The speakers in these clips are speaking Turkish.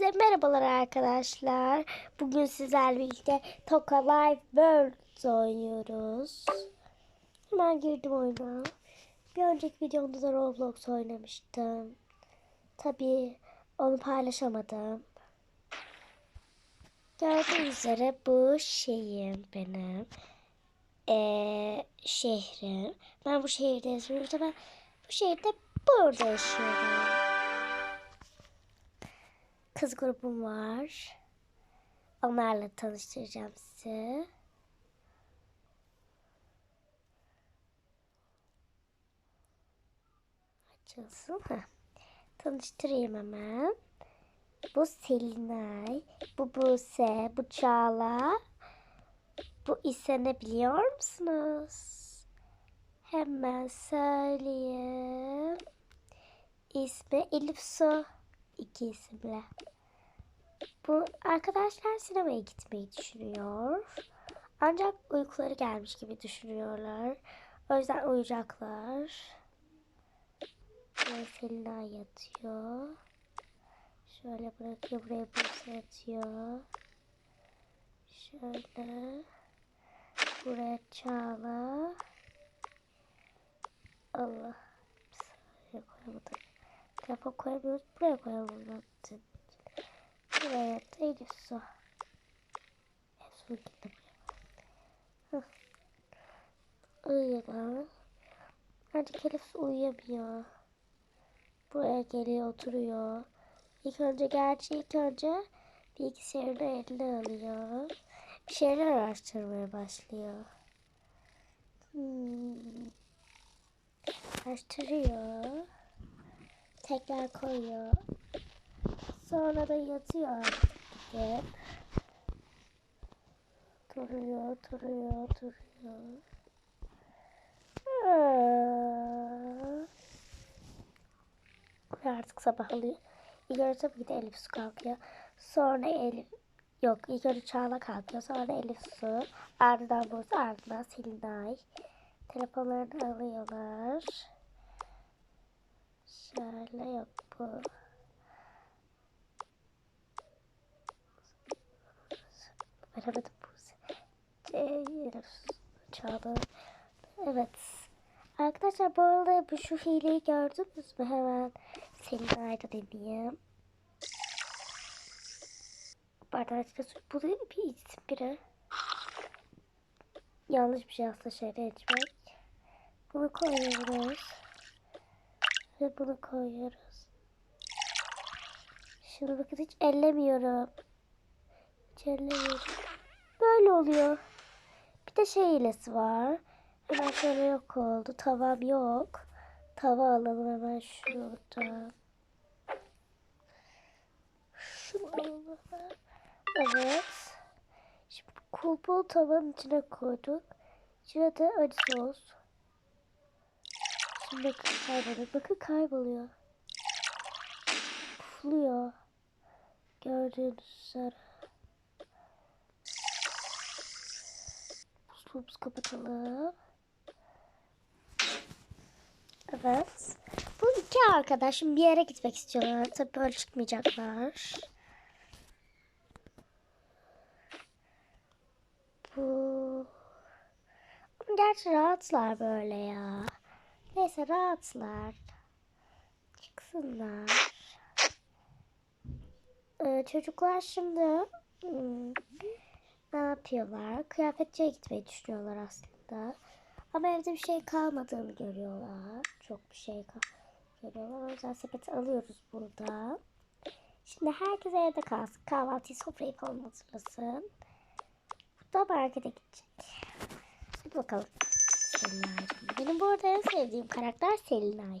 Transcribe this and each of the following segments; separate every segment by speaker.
Speaker 1: Herkese merhabalar arkadaşlar. Bugün sizlerle birlikte Toka Live World oynuyoruz. Hemen girdim oyuna. Bir önceki videomda da Roblox oynamıştım. Tabii onu paylaşamadım. Gördüğünüz üzere bu şeyim benim. Ee, şehrim. Ben bu şehirde yaşıyorum. Ben bu şehirde burada yaşıyorum kız grubum var. Onlarla tanıştıracağım sizi. Açılsın. Heh. Tanıştırayım hemen. Bu Selinay, bu Buse, bu Çağla. Bu ise ne biliyor musunuz? Hemen söyleyeyim. İsmi Elif Su. İki isimle. Bu arkadaşlar sinemaya gitmeyi düşünüyor. Ancak uykuları gelmiş gibi düşünüyorlar. O yüzden uyuyacaklar. Selina yatıyor. Şöyle bırakıyor. Buraya Buse yatıyor. Şöyle. Buraya Çağla. Allah. Bir koyamadım. Telefon koyamıyoruz. Buraya koyalım. Buraya da Elif su. En son gitti buraya. Uyuyorlar. Artık Elif su uyuyamıyor. Buraya geliyor oturuyor. İlk önce gerçi ilk önce bilgisayarını eline alıyor. Bir şeyler araştırmaya başlıyor. Hmm. Araştırıyor tekrar koyuyor. Sonra da yatıyor artık gidip. Duruyor, duruyor, duruyor. Ve artık sabah oluyor. İlk önce tabii ki de Elif su kalkıyor. Sonra Elif yok ilk önce Çağla kalkıyor. Sonra Elif su. Ardından Buse ardından Selinay. Telefonlarını alıyorlar. Şöyle bu. Veremedim bu. Çağla. Evet. Arkadaşlar bu arada bu şu hileyi gördünüz mü? Hemen senin ayda deneyeyim. Arkadaşlar bu da bir isim biri. Yanlış bir şey aslında şöyle etmek. Bunu koyuyoruz. Ve bunu koyuyoruz. Şunu bakın hiç ellemiyorum. Hiç ellemiyorum. Böyle oluyor. Bir de şey hilesi var. Hemen şöyle yok oldu. Tavam yok. Tava alalım hemen şuradan. Şunu alalım. Evet. Şimdi kulpu tavanın içine koyduk. İçine de acı sos. Şimdi bakın kayboluyor. Bakın kayboluyor. Pufluyor. Gördüğünüz üzere. Buzluğumuzu kapatalım. Evet. Bu iki arkadaşım bir yere gitmek istiyorlar. Tabii böyle çıkmayacaklar. Bu... Gerçi rahatlar böyle ya. Neyse rahatlar. Çıksınlar. Ee, çocuklar şimdi hmm, ne yapıyorlar? Kıyafetçiye gitmeyi düşünüyorlar aslında. Ama evde bir şey kalmadığını görüyorlar. Çok bir şey görüyorlar. O yüzden sepeti alıyoruz burada. Şimdi herkes evde kalsın. Kahvaltıyı sofrayı falan hazırlasın. Bu da markete gidecek. Hadi bakalım. Selinay'cığım. Benim bu arada en sevdiğim karakter Selinay.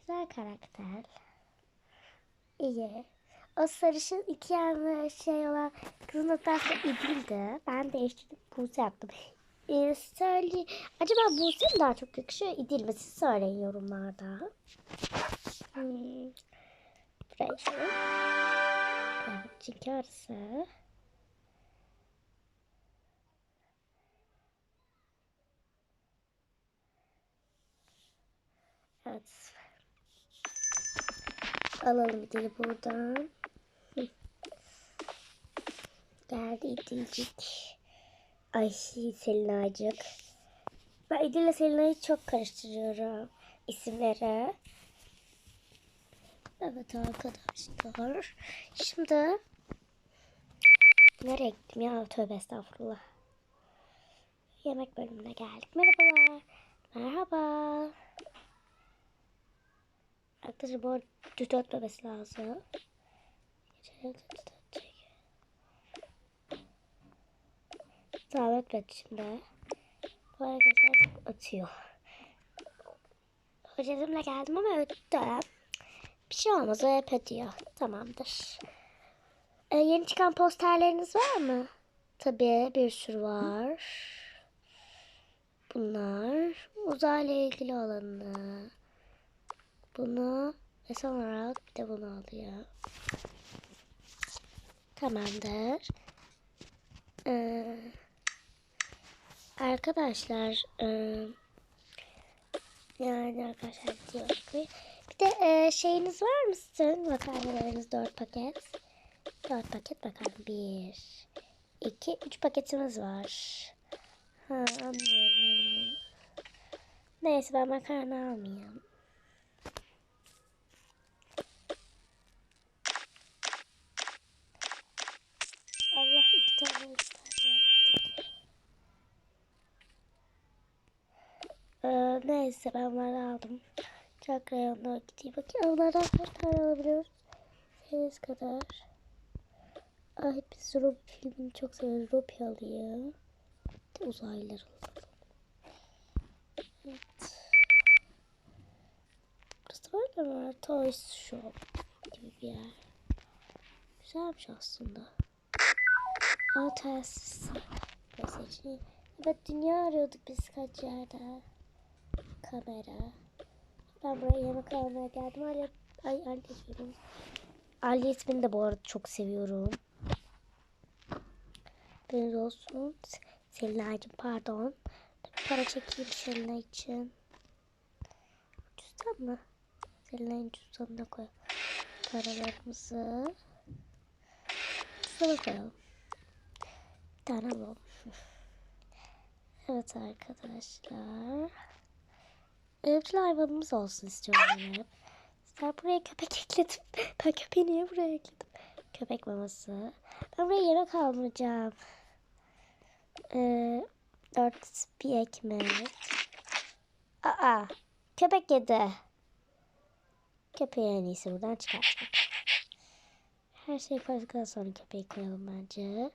Speaker 1: Güzel karakter. İyi. O sarışın iki yanlı şey olan kızın adı aslında İdil'di. Ben değiştirdim. Buse yaptım. Ee, söyle, acaba Buse mi daha çok yakışıyor İdil mi? Siz söyleyin yorumlarda. Hmm. Buraya şöyle. Evet, çünkü arası. Evet. Alalım dili buradan. geldi İdilcik. Ay Selinacık. Ben İdil ile Selina'yı çok karıştırıyorum isimleri. Evet arkadaşlar. Şimdi nereye gittim ya? Tövbe estağfurullah. Yemek bölümüne geldik. Merhabalar. Merhaba. Arkadaşlar bu arada düt ötmemesi lazım. Tamam ötmedi şimdi. Bu arkadaşlar atıyor. Hocamla geldim ama öttü. Bir şey olmaz o hep ötüyor. Tamamdır. Ee, yeni çıkan posterleriniz var mı? Tabii bir sürü var. Bunlar uzayla ilgili olanı. Bunu ve son olarak bir de bunu alıyor. Tamamdır. Ee, arkadaşlar e, yani arkadaşlar diyor ki bir de e, şeyiniz var mı sizin? Makarnalarınız 4 paket. 4 paket bakalım. 1 2 3 paketimiz var. Ha anlıyorum. Neyse ben makarna almayayım Allah iki tane üç tane yaptık. Neyse ben bunları aldım. Çok reyonlara gideyim. Bakayım onlardan kaç tane alabiliyoruz? Sekiz kadar. Ay biz Ruby filmini çok seviyoruz. Ruby alayım. De uzaylılar alalım. Evet. Burası böyle mi? Toys Shop gibi bir yer. Güzelmiş aslında. Aa telsiz. Evet dünya arıyorduk biz kaç yerde. Kamera. Ben buraya yemek almaya geldim. Ali, ay Ali diyorum. Ali ismini de bu arada çok seviyorum. Benim olsun. Selina'cığım pardon. Para çekeyim Selina için. Cüzdan mı? Selina'nın cüzdanına koy. Paralarımızı. Cüzdana koyalım. Bir tane alalım. Evet arkadaşlar. Evcil hayvanımız olsun istiyorum ben hep. Sen buraya köpek ekledim. Ben köpeği niye buraya ekledim? Köpek maması. Ben buraya yemek almayacağım. Ee, dört bir ekmek. Aa, köpek yedi. Köpeği en iyisi buradan çıkartmak. Her şeyi koyduktan sonra köpeği koyalım bence.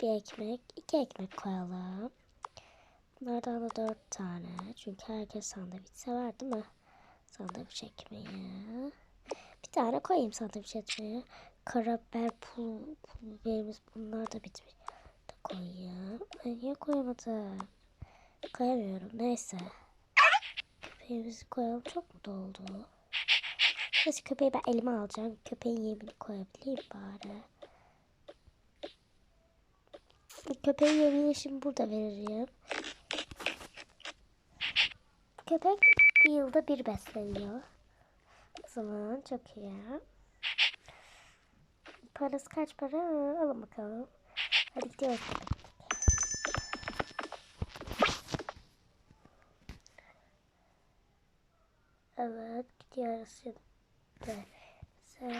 Speaker 1: Bir ekmek, iki ekmek koyalım. Bunlardan da dört tane. Çünkü herkes sandviç sever değil mi? Sandviç ekmeği. Bir tane koyayım sandviç ekmeği. Karabiber, pul, pul biberimiz bunlar da bitmiş. Da koyayım. Ben niye koyamadım? Koyamıyorum. Neyse. Köpeğimizi koyalım. Çok mu doldu? Neyse köpeği ben elime alacağım. Köpeğin yemini koyabileyim bari. Köpeğin yemini şimdi burada veririm. Köpek bir yılda bir besleniyor. O zaman çok iyi. Parası kaç para? Alın bakalım. Hadi gidiyoruz. Evet gidiyoruz şimdi. Sen...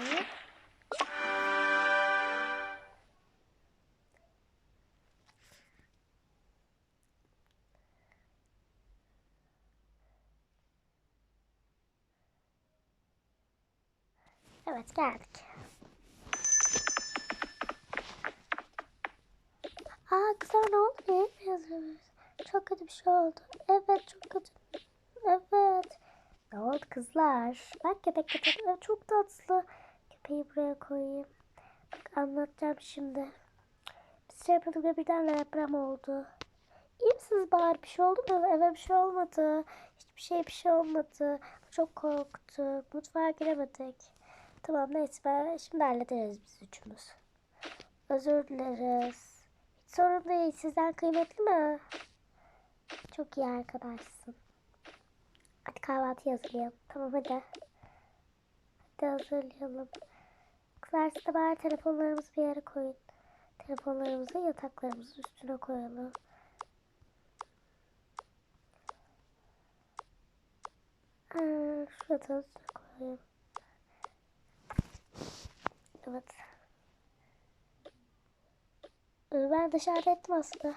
Speaker 1: Evet geldik. Aa kızlar ne oldu? Ne mi yazıyoruz? Çok kötü bir şey oldu. Evet çok kötü. Evet. Ne oldu kızlar? Bak köpek köpek. Evet, çok tatlı. Köpeği buraya koyayım. Bak anlatacağım şimdi. Biz şey yapıyorduk ve birden deprem oldu. İyi misiniz bari? Bir şey oldu mu? Evet bir şey olmadı. Hiçbir şey bir şey olmadı. Çok korktuk. Mutfağa giremedik. Tamam neyse ben şimdi hallederiz biz üçümüz. Özür dileriz. Hiç sorun değil. Sizden kıymetli mi? Çok iyi arkadaşsın. Hadi kahvaltı hazırlayalım. Tamam hadi. Hadi hazırlayalım. Kızlar siz bari telefonlarımızı bir yere koyun. Telefonlarımızı yataklarımızın üstüne koyalım. Aa, şu koyalım. Evet. Ee, Ben dışarıda ettim aslında.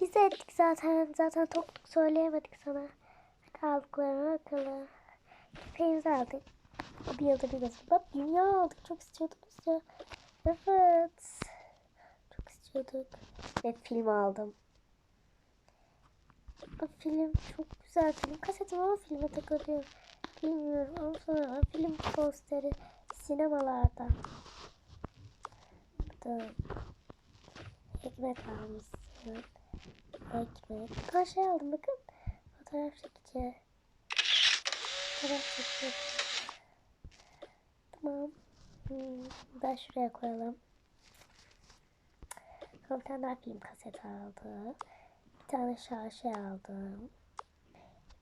Speaker 1: Biz de ettik zaten. Zaten tokluk söyleyemedik sana. Aldıklarını akıllı. Köpeğimizi aldık. Bir yılda bir gözüm. Bak dünya aldık. Çok istiyordunuz ya. Evet. Çok istiyorduk. Ve film aldım. O film çok güzel film. Kasetim ama filme takılıyorum. Bilmiyorum ama sonra film posteri sinemalarda. Burada ekmek almışsın. Ekmek. Her şey aldım bakın. Fotoğraf çekici. Fotoğraf çekici. Tamam. Hmm, ben şuraya koyalım. Bir tane daha film kaseti aldım. Bir tane şarjı aldım.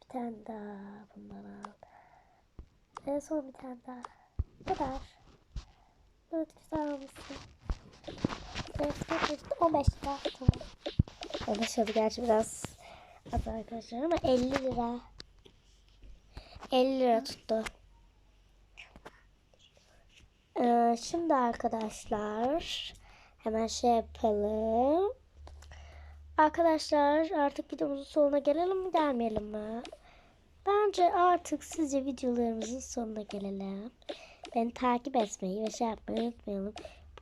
Speaker 1: Bir tane daha bundan aldım. En son bir tane daha. Bu kadar. Evet güzel almışsın. Evet, evet, 15 lira. Tamam. 15 lira gerçi biraz az arkadaşlar ama 50 lira. 50 lira tuttu. Ee, şimdi arkadaşlar hemen şey yapalım. Arkadaşlar artık videomuzun sonuna gelelim mi gelmeyelim mi? Bence artık sizce videolarımızın sonuna gelelim. Beni takip etmeyi ve şey yapmayı unutmayalım.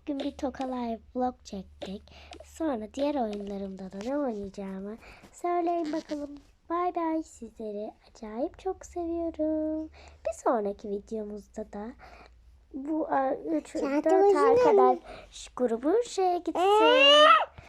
Speaker 1: Bugün bir Toka Live vlog çektik. Sonra diğer oyunlarımda da ne oynayacağımı söyleyin bakalım. Bay bay sizleri acayip çok seviyorum. Bir sonraki videomuzda da bu 3
Speaker 2: Kendi
Speaker 1: 4
Speaker 2: oyunu
Speaker 1: arkadaş grubu şeye gitsin.